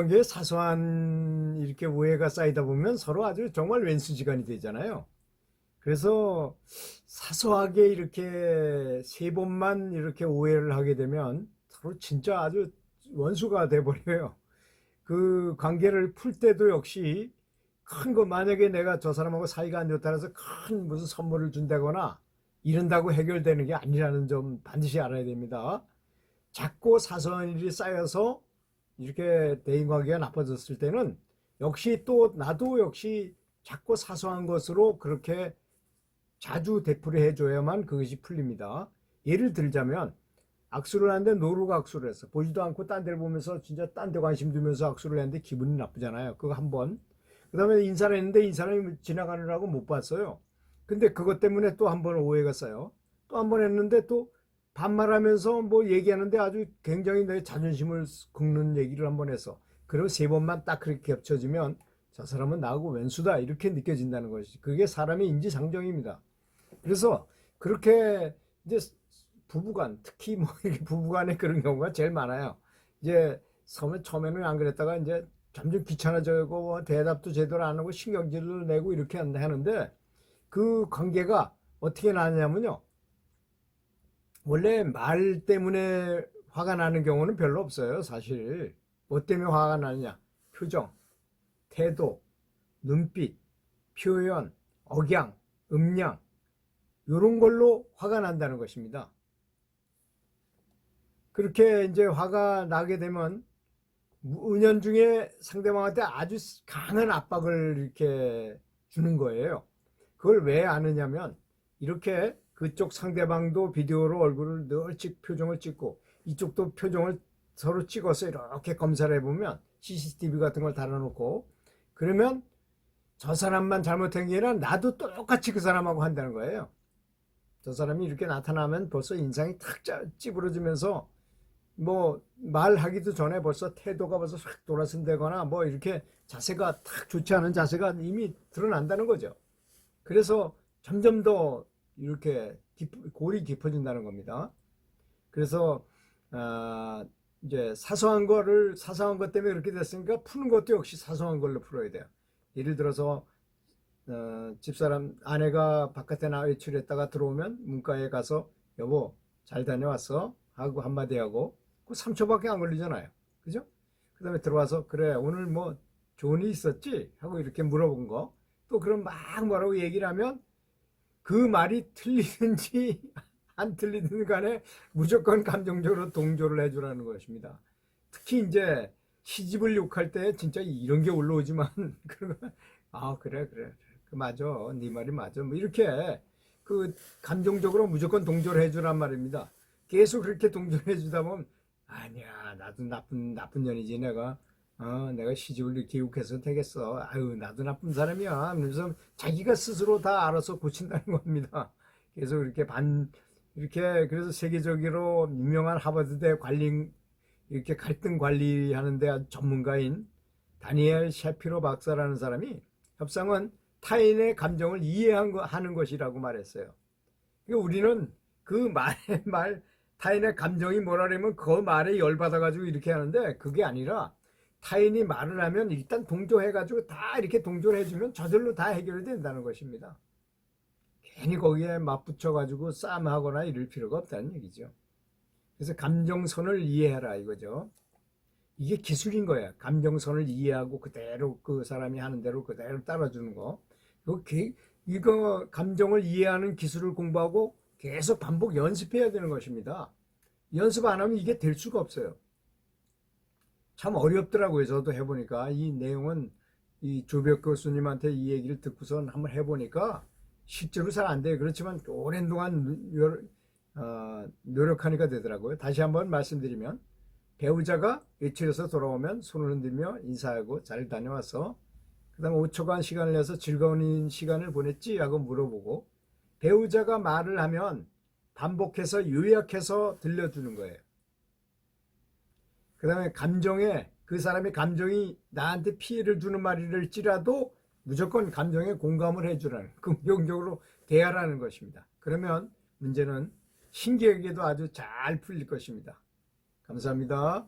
대인관계에 사소한 이렇게 오해가 쌓이다 보면 서로 아주 정말 왼수지간이 되잖아요. 그래서 사소하게 이렇게 세 번만 이렇게 오해를 하게 되면 서로 진짜 아주 원수가 돼버려요. 그 관계를 풀 때도 역시 큰 거 만약에 내가 저 사람하고 사이가 안 좋다 해서 큰 무슨 선물을 준다거나 이런다고 해결되는 게 아니라는 점 반드시 알아야 됩니다. 작고 사소한 일이 쌓여서 이렇게 대인 관계가 나빠졌을 때는 역시 또 나도 역시 작고 사소한 것으로 그렇게 자주 되풀이 해줘야만 그것이 풀립니다. 예를 들자면 악수를 하는데 노루가 악수를 했어. 보지도 않고 딴 데를 보면서 진짜 딴 데 관심 두면서 악수를 했는데 기분이 나쁘잖아요. 그거 한 번. 그 다음에 인사를 했는데 이 사람이 지나가느라고 못 봤어요. 근데 그것 때문에 또 한 번 오해가 쌓여. 또 한 번 했는데 또 반말하면서 뭐 얘기하는데 아주 굉장히 내 자존심을 긁는 얘기를 한 번 해서. 그리고 세 번만 딱 그렇게 겹쳐지면 저 사람은 나하고 왼수다. 이렇게 느껴진다는 것이. 그게 사람의 인지상정입니다. 그래서 그렇게 이제 부부간 특히 뭐 이렇게 부부간에 그런 경우가 제일 많아요. 이제 처음에 처음에는 안 그랬다가 이제 점점 귀찮아지고 뭐 대답도 제대로 안 하고 신경질을 내고 이렇게 하는데 그 관계가 어떻게 나냐면요. 원래 말 때문에 화가 나는 경우는 별로 없어요. 사실 뭐 때문에 화가 나느냐? 표정, 태도, 눈빛, 표현, 억양, 음량 이런 걸로 화가 난다는 것입니다. 그렇게 이제 화가 나게 되면 은연 중에 상대방한테 아주 강한 압박을 이렇게 주는 거예요. 그걸 왜 아느냐면 이렇게 그쪽 상대방도 비디오로 얼굴을 늘 찍, 표정을 찍고 이쪽도 표정을 서로 찍어서 이렇게 검사를 해보면 CCTV 같은 걸 달아놓고 그러면 저 사람만 잘못한 게 아니라 나도 똑같이 그 사람하고 한다는 거예요. 저 사람이 이렇게 나타나면 벌써 인상이 탁 짜- 찌부러지면서 뭐 말하기도 전에 벌써 태도가 벌써 확 돌아선다거나 뭐 이렇게 자세가 탁 좋지 않은 자세가 이미 드러난다는 거죠. 그래서 점점 더 이렇게 깊- 골이 깊어진다는 겁니다. 그래서 아, 이제 사소한 거를 사소한 것 때문에 그렇게 됐으니까 푸는 것도 역시 사소한 걸로 풀어야 돼요. 예를 들어서 어, 집사람 아내가 바깥에 나 외출했다가 들어오면 문가에 가서 여보 잘 다녀왔어 하고 한마디 하고 그 3초밖에 안 걸리잖아요. 그죠? 그 다음에 들어와서 그래 오늘 뭐 좋은 일 있었지? 하고 이렇게 물어본 거 또 그럼 막 뭐라고 얘기를 하면 그 말이 틀리든지 안 틀리든 간에 무조건 감정적으로 동조를 해주라는 것입니다. 특히 이제 시집을 욕할 때 진짜 이런 게 올라오지만 아 그래 그래 그 맞아 네 말이 맞아 뭐 이렇게 그 감정적으로 무조건 동조를 해주란 말입니다. 계속 그렇게 동조를 해주다 보면 아니야 나도 나쁜 나쁜 년이지 내가 어 내가 시집을 이렇게 욕해서 되겠어 아유 나도 나쁜 사람이야 그래서 자기가 스스로 다 알아서 고친다는 겁니다. 계속 이렇게 반 이렇게 그래서 세계적으로 유명한 하버드대 관리 이렇게 갈등 관리하는데 전문가인 다니엘 셰피로 박사라는 사람이 협상은 타인의 감정을 이해하는 것이라고 말했어요. 그러니까 우리는 그 말의 말 타인의 감정이 뭐라면 그 말에 열받아가지고 이렇게 하는데 그게 아니라 타인이 말을 하면 일단 동조해가지고 다 이렇게 동조를 해주면 저절로 다 해결이 된다는 것입니다. 괜히 거기에 맞붙여가지고 싸움하거나 이럴 필요가 없다는 얘기죠. 그래서 감정선을 이해해라 이거죠. 이게 기술인 거야. 감정선을 이해하고 그대로 그 사람이 하는 대로 그대로 따라주는 거. 이거, 게- 이거 감정을 이해하는 기술을 공부하고 계속 반복 연습해야 되는 것입니다. 연습 안 하면 이게 될 수가 없어요. 참 어렵더라고요. 저도 해보니까 이 내용은 이 조벽 교수님한테 이 얘기를 듣고선 한번 해보니까 실제로 잘 안 돼요. 그렇지만 오랜 동안 노- 어, 노력하니까 되더라고요. 다시 한번 말씀드리면 배우자가 외출해서 돌아오면 손을 흔들며 인사하고 잘 다녀와서 그 다음 5초간 시간을 내서 즐거운 시간을 보냈지? 하고 물어보고 배우자가 말을 하면 반복해서 요약해서 들려주는 거예요. 그 다음에 감정에 그 사람의 감정이 나한테 피해를 주는 말일지라도 무조건 감정에 공감을 해주라는 긍정적으로 대하라는 것입니다. 그러면 문제는 신기하게도 아주 잘 풀릴 것입니다. 감사합니다.